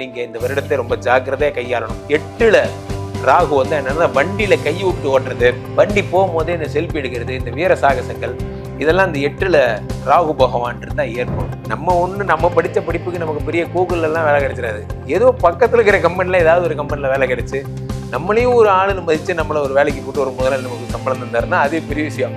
நீங்கள் இந்த வருடத்தை ரொம்ப ஜாக்கிரதையாக கையாளணும். எட்டில் ராகு வந்து என்னன்னா வண்டியில் கை விட்டு ஓட்டுறது வண்டி போகும்போதே இந்த செல்ஃபி எடுக்கிறது இந்த வீர சாகசங்கள் இதெல்லாம் இந்த எட்டில் ராகு பகவான் இருந்தால் ஏற்படும். நம்ம ஒன்று நம்ம படித்த படிப்புக்கு நமக்கு பெரிய கூகுள்ல வேலை கிடைச்சிடாது. ஏதோ பக்கத்தில் இருக்கிற கம்பெனியில் ஏதாவது ஒரு கம்பெனியில் வேலை கிடைச்சி நம்மளையும் ஒரு ஆளுன்னு மதித்து நம்மளை ஒரு வேலைக்கு போட்டு ஒரு முதல்ல நமக்கு சம்பளம் தந்தாருன்னா அதே பெரிய விஷயம்.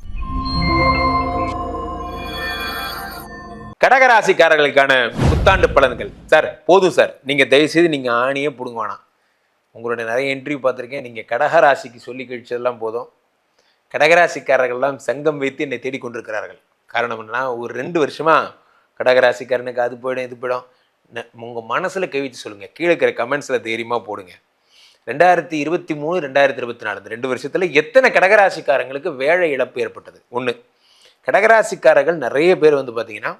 கடகராசிக்காரர்களுக்கான புத்தாண்டு பலன்கள். சார் போதும் சார். நீங்கள் தயவுசெய்து நீங்கள் ஆணியே பிடுங்க வேணாம். உங்களுடைய நிறைய இன்டர்வியூ பார்த்துருக்கேன். நீங்கள் கடகராசிக்கு சொல்லி கழிச்சதெல்லாம் போதும். கடகராசிக்காரர்கள்லாம் சங்கம் வைத்து என்னை தேடிக்கொண்டிருக்கிறார்கள் காரணம் என்னன்னா ஒரு ரெண்டு வருஷமாக கடகராசிக்காரனுக்கு அது போயிடும் இது போயிடும். உங்கள் மனசில் மனசுல கை வச்சு கீழே இருக்கிற கமெண்ட்ஸில் தைரியமாக போடுங்க. ரெண்டாயிரத்தி இருபத்தி மூணு ரெண்டாயிரத்தி இருபத்தி நாலு. ரெண்டு வருஷத்தில் எத்தனை கடகராசிக்காரங்களுக்கு வேலை இழப்பு ஏற்பட்டது? ஒன்று கடகராசிக்காரர்கள் நிறைய பேர் வந்து பார்த்தீங்கன்னா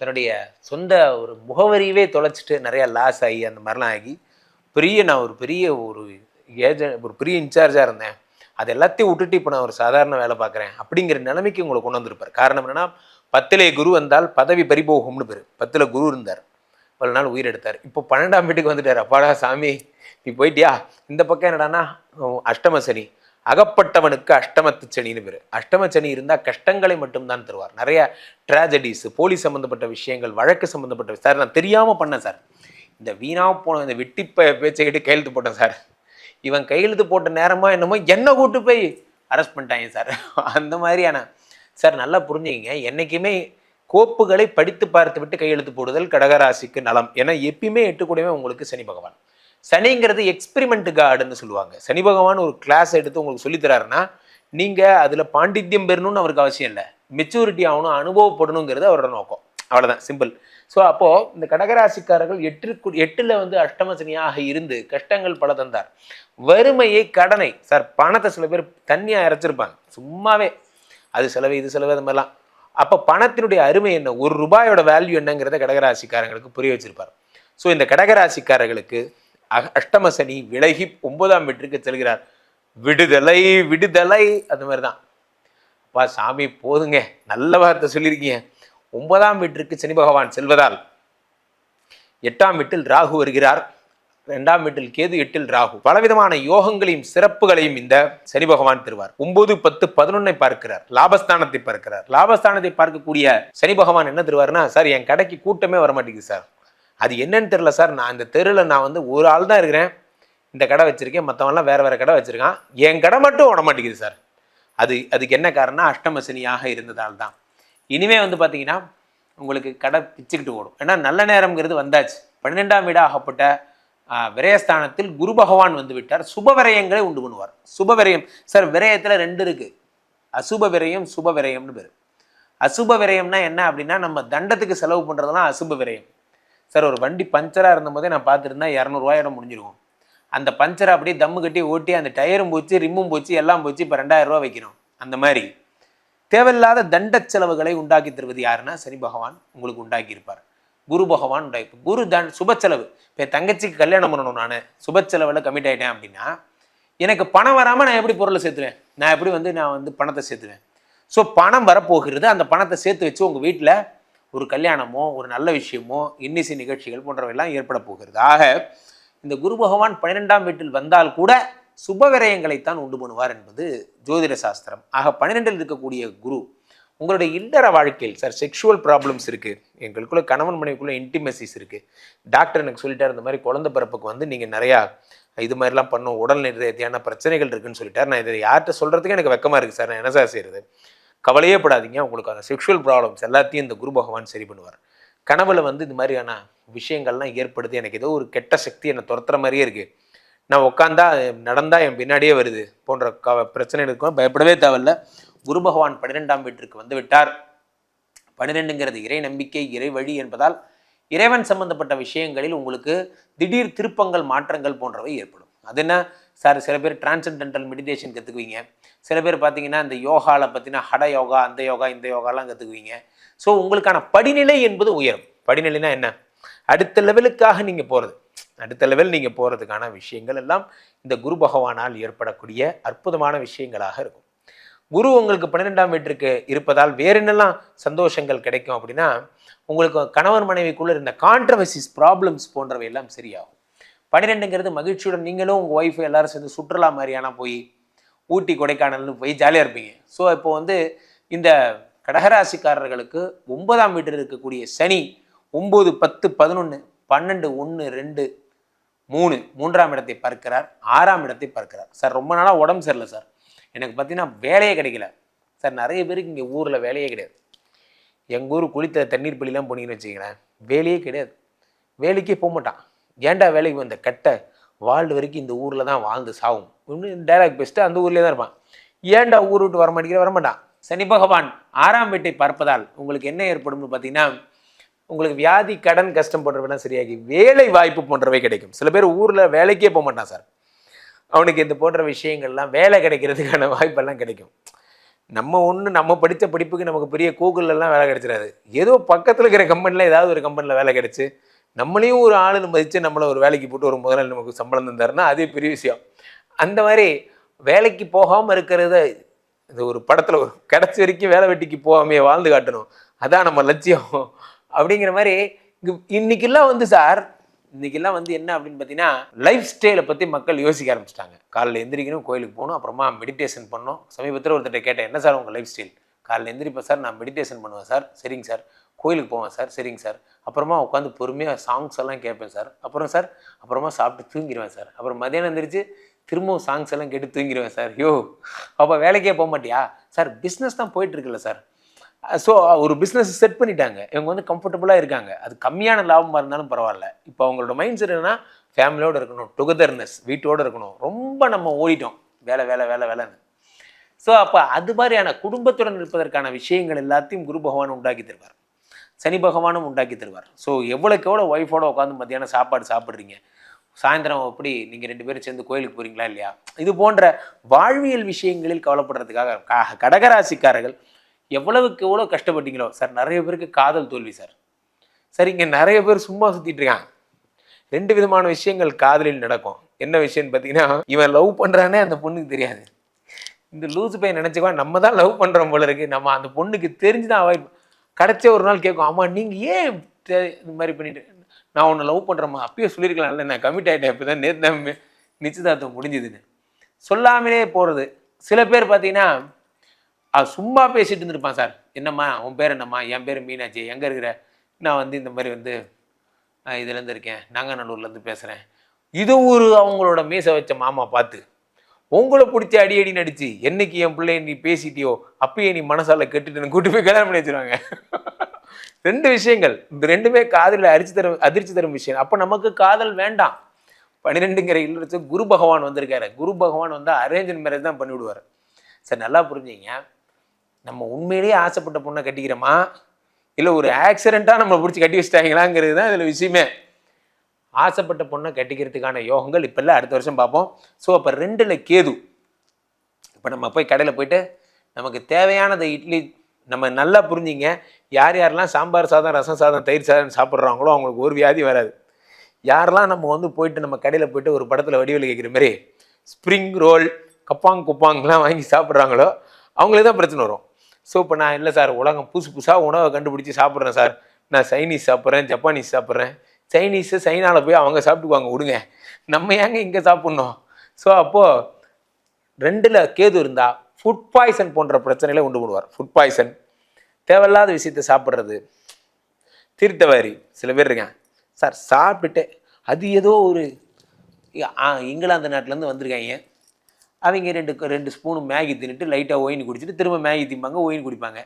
தன்னுடைய சொந்த ஒரு முகவரியவே தொலைச்சிட்டு நிறையா லாஸ் ஆகி அந்த மாதிரிலாம் ஆகி பெரிய நான் ஒரு பெரிய ஒரு ஏஜென்ட் ஒரு பெரிய இன்சார்ஜாக இருந்தேன். அது எல்லாத்தையும் விட்டுட்டு இப்போ நான் ஒரு சாதாரண வேலை பார்க்குறேன் அப்படிங்கிற நிலைமைக்கு உங்களை கொண்டு வந்திருப்பார். காரணம் என்னென்னா பத்திலே குரு வந்தால் பதவி பறிபோகும்னு பேர். பத்தில் குரு இருந்தார். பல நாள் உயிர் எடுத்தார். இப்போ பன்னெண்டாம் வீட்டுக்கு வந்துட்டார். அப்பாடா சாமி நீ போயிட்டியா? இந்த பக்கம் என்னடான்னா உம், அஷ்டம சனி. அகப்பட்டவனுக்கு அஷ்டமத்து சனின்னு பேர். அஷ்டம சனி இருந்தால் கஷ்டங்களை மட்டும்தான் தருவார். நிறைய ட்ராஜடிஸ் போலீஸ் சம்மந்தப்பட்ட விஷயங்கள் வழக்கு சம்மந்தப்பட்ட சார் நான் தெரியாமல் பண்ணேன் சார். இந்த வீணாக போன இந்த வெட்டி ப- கையெழுத்து போட்டேன் சார். இவன் கையெழுத்து போட்ட நேரமாக என்னமோ என்ன கூட்டு போய் அரெஸ்ட் பண்ணிட்டாங்க சார். அந்த மாதிரியான சார் நல்லா புரிஞ்சுக்கிங்க. என்னைக்குமே கோப்புகளை படித்து பார்த்து விட்டு கையெழுத்து போடுதல் கடகராசிக்கு நலம். ஏன்னா எப்பயுமே எட்டுக்கூடியவே உங்களுக்கு சனி பகவான். சனிங்கிறது எக்ஸ்பிரிமெண்ட் கார்டுன்னு சொல்லுவாங்க. சனி பகவான் ஒரு கிளாஸ் எடுத்து உங்களுக்கு சொல்லித்தராருன்னா நீங்கள் அதில் பாண்டித்யம் பெறணும்னு அவருக்கு அவசியம் இல்லை. மெச்சூரிட்டி ஆகணும் அனுபவப்படணுங்கிறது அவரோட நோக்கம். அவ்வளோதான் சிம்பிள் ஸோ அப்போது இந்த கடகராசிக்காரர்கள் எட்டு எட்டில் வந்து அஷ்டமசனியாக இருந்து கஷ்டங்கள் பல தந்தார். வறுமையை கடனை சார் பணத்தை சில பேர் தண்ணியாக இறைச்சிருப்பாங்க. சும்மாவே. அது செலவு இது செலவு அது மாதிரிலாம். அப்போ பணத்தினுடைய அருமை என்ன? ஒரு ரூபாயோட வேல்யூ என்னங்கிறத கடகராசிக்காரங்களுக்கு புரிய வச்சிருப்பார். ஸோ இந்த கடகராசிக்காரர்களுக்கு அஷ்டம சனி விலகி ஒன்பதாம் வீட்டிற்கு செல்கிறார். விடுதலை விடுதலை அது மாதிரி தான் அப்பா சாமி போதுங்க. நல்ல வார்த்தை சொல்லியிருக்கீங்க. ஒன்பதாம் வீட்டிற்கு சனி பகவான் செல்வதால் எட்டாம் வீட்டில் ராகு வருகிறார். ரெண்டாம் வீட்டில் கேது எட்டில் ராகு. பலவிதமான யோகங்களையும் சிறப்புகளையும் இந்த சனி பகவான் தருவார். ஒன்பது பத்து பதினொன்னை பார்க்கிறார். லாபஸ்தானத்தை பார்க்கிறார். லாபஸ்தானத்தை பார்க்கக்கூடிய சனி பகவான் என்ன தருவார்னா சார் என் கடைக்கு கூட்டமே வர மாட்டேங்குது சார். அது என்னன்னு தெரில சார். நான் இந்த தெருவில் நான் வந்து ஒரு ஆள் தான் இருக்கிறேன். இந்த கடை வச்சுருக்கேன். மற்றவன்லாம் வேறு வேறு கடை வச்சுருக்கான். என் கடை மட்டும் ஓட மாட்டேங்குது சார். அது அதுக்கு என்ன காரணம் அஷ்டமசினியாக இருந்ததால் தான். இனிமே வந்து பார்த்தீங்கன்னா உங்களுக்கு கடை பிச்சுக்கிட்டு ஓடும். ஏன்னா நல்ல நேரம்ங்கிறது வந்தாச்சு. பன்னிரெண்டாம் வீடாக ஆகப்பட்ட விரயஸ்தானத்தில் குரு பகவான் வந்து விட்டார். சுப விரயங்களை உண்டு பண்ணுவார். சுப விரயம் சார் விரயத்தில் ரெண்டு இருக்குது அசுப விரயம் சுப விரயம்னு பேர். அசுப விரயம்னா என்ன அப்படின்னா நம்ம தண்டத்துக்கு செலவு பண்ணுறதுலாம் அசுப விரயம். சார் ஒரு வண்டி பஞ்சராக இருந்தபோதே நான் பார்த்துருந்தா இரநூறுவாயிடம் முடிஞ்சிருக்கும். அந்த பஞ்சரை அப்படியே தம்மு கட்டி ஓட்டி அந்த டயரும் போச்சு ரிம்மும் போச்சு எல்லாம் போச்சு இப்போ ரெண்டாயிரம் ரூபா வைக்கணும். அந்த மாதிரி. தேவையில்லாத தண்ட செலவுகளை உண்டாக்கி தருவது யாருன்னா சனி பகவான் உங்களுக்கு உண்டாக்கியிருப்பார் குரு பகவான் உண்டாக்கி குரு தன் சுப செலவு. இப்போ என் தங்கச்சிக்கு கல்யாணம் பண்ணணும் நான் சுப செலவில் கமிட் ஆகிட்டேன் அப்படின்னா எனக்கு பணம் வராமல் நான் எப்படி பொருளை சேர்த்துவேன்? நான் எப்படி வந்து நான் வந்து பணத்தை சேர்த்துவேன்? ஸோ பணம் வரப்போகிறது அந்த பணத்தை சேர்த்து வச்சு உங்கள் வீட்டில் ஒரு கல்யாணமோ ஒரு நல்ல விஷயமோ இன்னிசை நிகழ்ச்சிகள் போன்றவையெல்லாம் ஏற்பட போகிறது. ஆக இந்த குரு பகவான் பன்னிரெண்டாம் வீட்டில் வந்தால் கூட சுப விரயங்களைத்தான் உண்டு பண்ணுவார் என்பது ஜோதிட சாஸ்திரம். ஆக பன்னிரெண்டில் இருக்கக்கூடிய குரு உங்களுடைய இல்லற வாழ்க்கையில் சார் செக்ஷுவல் ப்ராப்ளம்ஸ் இருக்குது எங்களுக்குள்ள கணவன் மனைவிக்குள்ள இன்டிமெசிஸ் இருக்குது டாக்டர் எனக்கு சொல்லிட்டார் இந்த மாதிரி குழந்தை பிறப்புக்கு வந்து நீங்கள் நிறையா இது மாதிரிலாம் பண்ணும் உடல் ரீதியான பிரச்சனைகள் இருக்குன்னு சொல்லிட்டார் நான் இதை யார்கிட்ட சொல்கிறதுக்கு எனக்கு வெக்கமாக இருக்குது சார் நான் என்ன சார் செய்கிறது கவலையே படாதீங்க. உங்களுக்கு அந்த செக்ஷுவல் ப்ராப்ளம்ஸ் எல்லாத்தையும் இந்த குரு பகவான் சரி பண்ணுவார். கனவுல வந்து இது மாதிரியான விஷயங்கள்லாம் ஏற்படுது. எனக்கு ஏதோ ஒரு கெட்ட சக்தி என்னை துரத்துற மாதிரியே இருக்கு. நான் உட்காந்தா நடந்தா என் பின்னாடியே வருது போன்ற க பிரச்சனை இருக்கும். பயப்படவே தேவையில்ல. குரு பகவான் பன்னிரெண்டாம் வீட்டிற்கு வந்து விட்டார். பன்னிரெண்டுங்கிறது இறை நம்பிக்கை இறை வழி என்பதால் இறைவன் சம்பந்தப்பட்ட விஷயங்களில் உங்களுக்கு திடீர் திருப்பங்கள் மாற்றங்கள் போன்றவை ஏற்படும். அது என்ன? சார் சில பேர் டிரான்சென்டென்டல் மெடிடேஷன் கற்றுக்குவீங்க சில பேர் பார்த்தீங்கன்னா இந்த யோகாவில் பார்த்தீங்கன்னா ஹட யோகா அந்த யோகா இந்த யோகாலாம் கற்றுக்குவீங்க ஸோ உங்களுக்கான படிநிலை என்பது உயரும். படிநிலைனா என்ன? அடுத்த லெவலுக்காக நீங்கள் போகிறது அடுத்த லெவல் நீங்கள் போகிறதுக்கான விஷயங்கள் எல்லாம் இந்த குரு பகவானால் ஏற்படக்கூடிய அற்புதமான விஷயங்களாக இருக்கும். குரு உங்களுக்கு பன்னிரெண்டாம் வீட்டிற்கு இருப்பதால் வேற என்னெல்லாம் சந்தோஷங்கள் கிடைக்கும் அப்படின்னா உங்களுக்கு கணவன் மனைவிக்குள்ளே இருந்த கான்ட்ரவர்சிஸ் ப்ராப்ளம்ஸ் போன்றவை எல்லாம் சரியாகும். பன்னிரெண்டுங்கிறது மகிழ்ச்சியுடன் நீங்களும் உங்கள் ஒய்ஃபு எல்லாரும் சேர்ந்து சுற்றுலா மாதிரியான போய் ஊட்டி கொடைக்கானல்னு போய் ஜாலியாக இருப்பீங்க. ஸோ இப்போ வந்து இந்த கடகராசிக்காரர்களுக்கு ஒன்பதாம் வீட்டில் இருக்கக்கூடிய சனி ஒம்பது பத்து பதினொன்று பன்னெண்டு ஒன்று ரெண்டு மூணு மூன்றாம் இடத்தை பார்க்கிறார் ஆறாம் இடத்தை பார்க்கிறார். சார் ரொம்ப நாளாக உடம்பு சரியில்லை சார். எனக்கு பார்த்தீங்கன்னா வேலையே கிடைக்கல. சார் நிறைய பேருக்கு இங்கே ஊரில் வேலையே கிடையாது. எங்கள் ஊர் குளித்த தண்ணீர் பள்ளிலாம் போனீங்கன்னு வச்சுக்கிறேன் வேலையே கிடையாது. வேலைக்கே போக மாட்டான். ஏன்டா வேலைக்கு வந்த கட்டை வாழ்டு வரைக்கும் இந்த ஊரில் தான் வாழ்ந்து சாகும் இன்னும் டைலாக் பெஸ்ட்டு அந்த ஊர்லேயே தான் இருப்பான். ஏன்டா ஊர் விட்டு வரமாட்டேங்கிற வரமாட்டான் சனி பகவான் ஆறாம் வீட்டை பார்ப்பதால் உங்களுக்கு என்ன ஏற்படும்னு பார்த்தீங்கன்னா உங்களுக்கு வியாதி கடன் கஷ்டம் போன்றவெல்லாம் சரியாகி வேலை வாய்ப்பு போன்றவை கிடைக்கும். சில பேர் ஊரில் வேலைக்கே போக மாட்டான் சார். அவனுக்கு இந்த போன்ற விஷயங்கள்லாம் வேலை கிடைக்கிறதுக்கான வாய்ப்பெல்லாம் கிடைக்கும். நம்ம ஒன்று நம்ம படித்த படிப்புக்கு நமக்கு பெரிய கூகுள்ல வேலை கிடைச்சிடாது. ஏதோ பக்கத்தில் இருக்கிற கம்பெனியில் ஏதாவது ஒரு கம்பெனியில் வேலை கிடைச்சி நம்மளையும் ஒரு ஆளுன்னு மதித்து நம்மளை ஒரு வேலைக்கு போட்டு ஒரு முதலாளி நமக்கு சம்பளம் தந்தாருன்னா அதே பெரிய விஷயம். அந்த மாதிரி வேலைக்கு போகாமல் இருக்கிறத இந்த ஒரு படத்தில் ஒரு கிடச்ச வரைக்கும் வேலை வெட்டிக்கு போகாமையே வாழ்ந்து காட்டணும். அதான் நம்ம லட்சியம். அப்படிங்கிற மாதிரி இங்க இன்னைக்கெல்லாம் வந்து சார் இன்னைக்கெல்லாம் வந்து என்ன அப்படின்னு பார்த்தீங்கன்னா லைஃப் ஸ்டைலை பற்றி மக்கள் யோசிக்க ஆரம்பிச்சிட்டாங்க. காலையில் எந்திரிக்கணும் கோயிலுக்கு போகணும் அப்புறமா மெடிடேஷன் பண்ணணும். சமீபத்தில் ஒருத்தர் கேட்டேன் என்ன சார் உங்கள் லைஃப் ஸ்டைல் காலைல எந்திரிப்பேன் சார் நான் மெடிடேஷன் பண்ணுவேன் சார். சரிங்க சார். கோயிலுக்கு போவேன் சார். சரிங்க சார். அப்புறமா உட்காந்து பொறுமையாக சாங்ஸ் எல்லாம் கேட்பேன் சார். அப்புறம் சார் அப்புறமா சாப்பிட்டு தூங்கிடுவேன் சார். அப்புறம் மதியானம் எந்திரிச்சு திரும்பவும் சாங்ஸ் எல்லாம் கேட்டு தூங்கிடுவேன் சார். யோ அப்போ வேலைக்கே போக மாட்டியா? சார் பிஸ்னஸ் தான் போயிட்டுருக்குல்ல சார். ஸோ ஒரு பிஸ்னஸ் செட் பண்ணிட்டாங்க. இவங்க வந்து கம்ஃபர்டபுளாக இருக்காங்க. அது கம்மியான லாபமாக இருந்தாலும் பரவாயில்ல. இப்போ அவங்களோட மைண்ட் செட் என்னன்னா ஃபேமிலியோடு இருக்கணும் டுகெதர்னஸ் வீட்டோடு இருக்கணும். ரொம்ப நம்ம ஓடிட்டோம். வேலை வேலை வேலை வேலைன்னு. ஸோ அப்போ அது மாதிரியான குடும்பத்துடன் இருப்பதற்கான விஷயங்கள் எல்லாத்தையும் குரு பகவான் உண்டாக்கி தருவார். சனி பகவானும் உண்டாக்கி தருவார். ஸோ எவ்வளோக்கு எவ்வளோ ஒய்ஃபோட உட்காந்து மத்தியானம் சாப்பாடு சாப்பிட்றீங்க? சாயந்தரம் எப்படி நீங்கள் ரெண்டு பேரும் சேர்ந்து கோயிலுக்கு போகிறீங்களா இல்லையா? இது போன்ற வாழ்வியல் விஷயங்களில் கவலைப்படுறதுக்காக க- கடகராசிக்காரர்கள் எவ்வளவுக்கு எவ்வளோ கஷ்டப்பட்டீங்களோ சார் நிறைய பேருக்கு காதல் தோல்வி சார். சார் இங்கே நிறைய பேர் சும்மா சுற்றிட்டு இருக்காங்க. ரெண்டு விதமான விஷயங்கள் காதலில் நடக்கும். என்ன விஷயம்னு பார்த்தீங்கன்னா இவன் லவ் பண்ணுறானே அந்த பொண்ணுக்கு தெரியாது. இந்த லூசு பையன் நினச்சிக்கோ நம்ம தான் லவ் பண்ணுறோம் போல இருக்கு. நம்ம அந்த பொண்ணுக்கு தெரிஞ்சு தான் அவாய்ட் கடைச்சே ஒரு நாள் கேட்கும் ஆமாம் நீங்கள் ஏன் இது இந்த மாதிரி பண்ணிட்டு நான் உன்னை லவ் பண்ணுறேம்மா அப்பயே சொல்லியிருக்கலாம்ல நான் கமிட் ஆகிட்டேன் இப்போ தான் நேற்று தான் நிச்சயதார்த்தம் முடிஞ்சுதுன்னு. சொல்லாமலே போகிறது சில பேர் பார்த்தீங்கன்னா அது சும்மா பேசிட்டு இருந்திருப்பான் சார். என்னம்மா உன் பேர் என்னம்மா? என் பேர் மீனாட்சி. எங்கே இருக்கிற? நான் வந்து இந்த மாதிரி வந்து இதுலேருந்து இருக்கேன். நாங்கநல்லூர்லேருந்து பேசுகிறேன் இது ஒரு அவங்களோட மீசை வச்ச மாமா பார்த்து. உங்களை பிடிச்ச அடி அடி நடிச்சு என்னைக்கு என் பிள்ளைய நீ பேசிட்டியோ அப்பயே நீ மனசால கெட்டுட்டு கூட்டு போய் கல்யாணம் பண்ணி வச்சிருவாங்க. ரெண்டு விஷயங்கள். இந்த ரெண்டுமே காதலில் அரிச்சு தரும் அதிர்ச்சி தரும் விஷயம். அப்போ நமக்கு காதல் வேண்டாம். பன்னிரெண்டுங்கிற இல்லத்து குரு பகவான் வந்திருக்காரு. குரு பகவான் வந்து அரேஞ்ச் மேரேஜ் தான் பண்ணி விடுவார் சரி நல்லா புரிஞ்சுங்க. நம்ம உண்மையிலேயே ஆசைப்பட்ட பொண்ணை கட்டிக்கிறோமா? இல்லை ஒரு ஆக்சிடெண்ட்டாக நம்மளை பிடிச்சி கட்டி வச்சிட்டாங்களாங்கிறது தான் இதில் விஷயமே. ஆசைப்பட்ட பொண்ணை கட்டிக்கிறதுக்கான யோகங்கள் இப்போல்லாம் அடுத்த வருஷம் பார்ப்போம். ஸோ அப்போ ரெண்டில் கேது. இப்போ நம்ம போய் கடையில் போயிட்டு நமக்கு தேவையானது இட்லி நம்ம நல்லா புரிஞ்சிங்க யார் யாரெல்லாம் சாம்பார் சாதம் ரசம் சாதம் தயிர் சாதம் சாப்பிட்றாங்களோ அவங்களுக்கு ஒரு வியாதி வராது. யாரெல்லாம் நம்ம வந்து போயிட்டு நம்ம கடையில் போயிட்டு ஒரு படத்தில் வடிவில் கேட்குற மாதிரி ஸ்ப்ரிங் ரோல் கப்பாங் குப்பாங்கெலாம் வாங்கி சாப்பிட்றாங்களோ அவங்களுக்கு தான் பிரச்சனை வரும். ஸோ இப்போ நான் இல்லை சார் உலகம் புதுசு புதுசாக உணவை கண்டுபிடிச்சி சாப்பிட்றேன் சார். நான் சைனீஸ் சாப்பிட்றேன் ஜப்பானீஸ் சாப்பிட்றேன். சைனீஸு சைனாவில் போய் அவங்க சாப்பிட்டுக்குவாங்க. விடுங்க. நம்ம ஏங்க இங்கே சாப்பிட்ணும்? ஸோ அப்போது ரெண்டில் கேது இருந்தால் ஃபுட் பாய்சன் போன்ற பிரச்சனைகளை உண்டு பண்ணுவார் ஃபுட் பாய்சன் தேவையில்லாத விஷயத்தை சாப்பிட்றது. தீர்த்தவாரி. சில பேர் இருக்காங்க. சார் சாப்பிட்டுட்டு அது ஏதோ ஒரு இங்கிலாந்து நாட்டிலேருந்து வந்திருக்காங்க. அவங்க ரெண்டு ரெண்டு ஸ்பூனு மேகி தின்னுட்டு லைட்டாக ஒயின் குடிச்சிட்டு திரும்ப மேகி திம்பாங்க ஒயின் குடிப்பாங்க.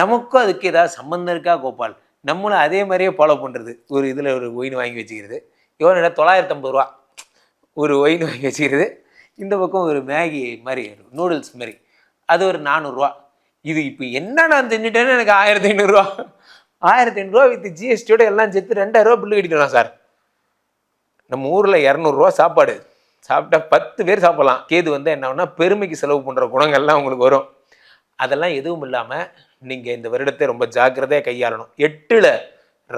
நமக்கும் அதுக்கு ஏதாவது சம்மந்தம் இருக்கா கோபால்? நம்மளும் அதே மாதிரியே ஃபாலோ பண்ணுறது ஒரு இதில் ஒரு ஒயின் வாங்கி வச்சுக்கிறது. இவனோட தொள்ளாயிரத்தம்பது ரூபா. ஒரு ஒயின் வாங்கி வச்சுக்கிறது. இந்த பக்கம் ஒரு மேகி மாதிரி நூடுல்ஸ் மாதிரி. அது ஒரு நானூறுரூவா. இது இப்போ என்ன நான் தின்னுட்டேன்னு எனக்கு ஆயிரத்தி ஐநூறுரூவா. ஆயிரத்தி ஐநூறுரூவா வித்து ஜிஎஸ்டியோட எல்லாம் சேர்த்து ரெண்டாயிரரூவா பில்லு கட்டிக்கலாம் சார். நம்ம ஊரில் இரநூறுவா சாப்பாடு. சாப்பிட்டா பத்து பேர் சாப்பிட்லாம். கேது வந்து என்ன பெருமைக்கு செலவு பண்ணுற குணங்கள்லாம் உங்களுக்கு வரும். அதெல்லாம் எதுவும் இல்லாமல் நீங்கள் இந்த வருடத்தை ரொம்ப ஜாக்கிரதையாக கையாளணும். எட்டில்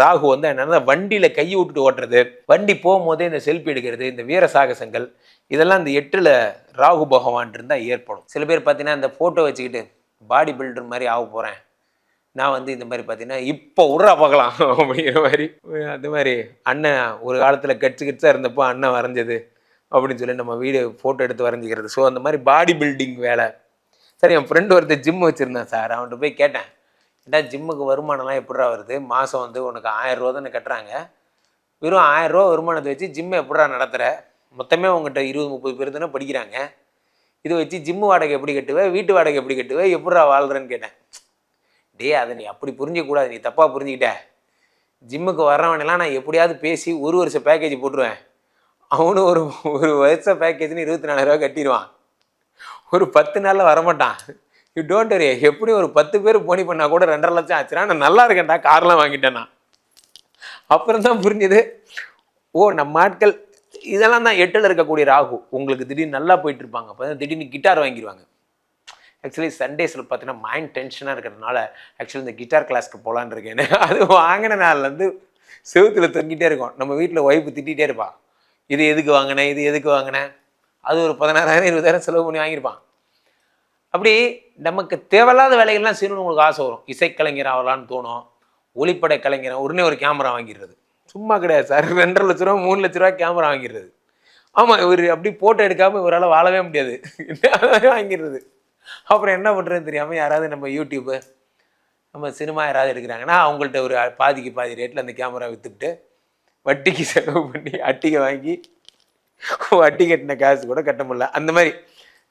ராகு வந்து என்னன்னா வண்டியில் கையை விட்டுட்டு ஓட்டுறது வண்டி போகும்போதே இந்த செல்ஃபி எடுக்கிறது இந்த வீர சாகசங்கள் இதெல்லாம் இந்த எட்டில் ராகு பகவான் இருந்தால் ஏற்படும். சில பேர் பார்த்தீங்கன்னா இந்த ஃபோட்டோ வச்சுக்கிட்டு பாடி பில்டர் மாதிரி ஆக போகிறேன் நான் வந்து இந்த மாதிரி பார்த்தீங்கன்னா இப்போ உர்றா பார்க்கலாம் அப்படிங்கிற மாதிரி. அது மாதிரி அண்ணன் ஒரு காலத்தில் கட்சி கட்சாக இருந்தப்போ அண்ணன் வரைஞ்சது அப்படின்னு சொல்லி நம்ம வீடு ஃபோட்டோ எடுத்து வரைஞ்சிக்கிறது. ஸோ அந்த மாதிரி பாடி பில்டிங் வேலை. சார் என் ஃப்ரெண்டு ஒருத்தர் ஜிம் வச்சுருந்தேன் சார் அவன்கிட்ட போய் கேட்டேன். ஏன்னா ஜிம்முக்கு வருமானம்லாம் எப்படா வருது? மாதம் வந்து உனக்கு ஆயிரம் ரூபா தானே கட்டுறாங்க? வெறும் ஆயிரம் ரூபா வருமானத்தை வச்சு ஜிம்மை எப்படிடா நடத்துகிற மொத்தமே உங்ககிட்ட இருபது முப்பது பேர் தானே படிக்கிறாங்க. இதை வச்சு ஜிம்மு வாடகை எப்படி கட்டுவேன் வீட்டு வாடகை எப்படி கட்டுவேன் எப்படிடா வாழ்கிறேன்னு கேட்டேன். டேய் அதை நீ அப்படி புரிஞ்சிக்கக்கூடாது. நீ தப்பாக புரிஞ்சுக்கிட்ட. ஜிம்முக்கு வர்றவனெல்லாம் நான் எப்படியாவது பேசி ஒரு வருஷம் பேக்கேஜ் போட்டுருவேன். அவனும் ஒரு ஒரு வருஷம் பேக்கேஜ்னு இருபத்தி நாலாயிரரூவா கட்டிடுவான். ஒரு பத்து நாளில் வரமாட்டான். யூ டோன்ட் வரி எப்படி ஒரு பத்து பேர் போனி பண்ணால் கூட ரெண்டரை லட்சம் ஆச்சுன்னா நான் நல்லா இருக்கேன்டா கார்லாம் வாங்கிட்டேன்னா அப்புறம் தான் புரிஞ்சுது ஓ நம்ம ஆட்கள் இதெல்லாம் தான் எட்டில் இருக்கக்கூடிய ராகு. உங்களுக்கு திடீர்னு நல்லா போயிட்டு இருப்பாங்க. அப்போ திடீர்னு கிட்டார் வாங்கிடுவாங்க ஆக்சுவலி சண்டேஸில் பார்த்தீங்கன்னா மைண்ட் டென்ஷனாக இருக்கிறதுனால ஆக்சுவலி இந்த கிட்டார் கிளாஸ்க்கு போகலான்னு இருக்கேன். அது வாங்கின நாள்லேருந்து செவுத்தில் தொங்கிட்டே இருக்கும். நம்ம வீட்டில் ஒய்ஃபு திட்டிகிட்டே இருப்பா. இது எதுக்கு வாங்கினேன் இது எதுக்கு வாங்கினேன் அது ஒரு பதினாறாயிரம் இருபதாயிரம் செலவு பண்ணி வாங்கியிருப்பான். அப்படி நமக்கு தேவையில்லாத வேலைகள்லாம் செய்யணும்னு உங்களுக்கு ஆசை வரும். இசைக்கலைஞர் ஆகலான்னு தோணும். ஒளிப்படை கலைஞர் உடனே ஒரு கேமரா வாங்கிடுறது. சும்மா கிடையாது சார். ரெண்டரை லட்ச ரூபா மூணு லட்ச ரூபா கேமரா வாங்கிடுறது. ஆமாம் இவர் அப்படி போட்டோ எடுக்காமல் இவரால் வாழவே முடியாது. வாங்கிடுறது. அப்புறம் என்ன பண்ணுறதுன்னு தெரியாமல் யாராவது நம்ம யூடியூப்பு நம்ம சினிமா யாராவது எடுக்கிறாங்கன்னா அவங்கள்ட்ட ஒரு பாதிக்கு பாதி ரேட்டில் அந்த கேமரா விற்றுக்கிட்டு வட்டிக்கு செலவு பண்ணி அட்டிகை வாங்கி வட்டி கட்டின காசு கூட கட்ட முடியல. அந்த மாதிரி.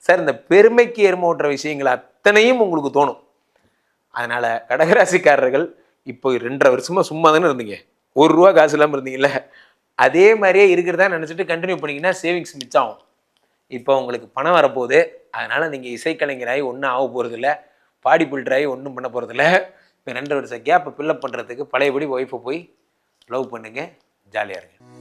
சார் இந்த பெருமைக்கு எருமை ஓட்டுற விஷயங்கள் அத்தனையும் உங்களுக்கு தோணும். அதனால் கடகராசிக்காரர்கள் இப்போ ரெண்டரை வருஷமாக சும்மா தானே இருந்தீங்க. ஒரு ரூபா காசு இல்லாமல் இருந்தீங்கல்ல. அதே மாதிரியே இருக்கிறதா நினச்சிட்டு கண்டினியூ பண்ணிங்கன்னா சேவிங்ஸ் மிச்சம். ஆகும் இப்போ உங்களுக்கு பணம் வரப்போகுது. அதனால் நீங்கள் இசைக்கலைஞராகி ஒன்றும் ஆக போகிறதில்ல பாடி பில்டராகி ஒன்றும் பண்ண போகிறதில்ல இப்போ ரெண்டு வருஷம் கேப்பை ஃபில்லப் பண்ணுறதுக்கு பழையபடி ஒய்ஃபை போய் லவ் பண்ணுங்கள் ஜாலியாக இருங்க.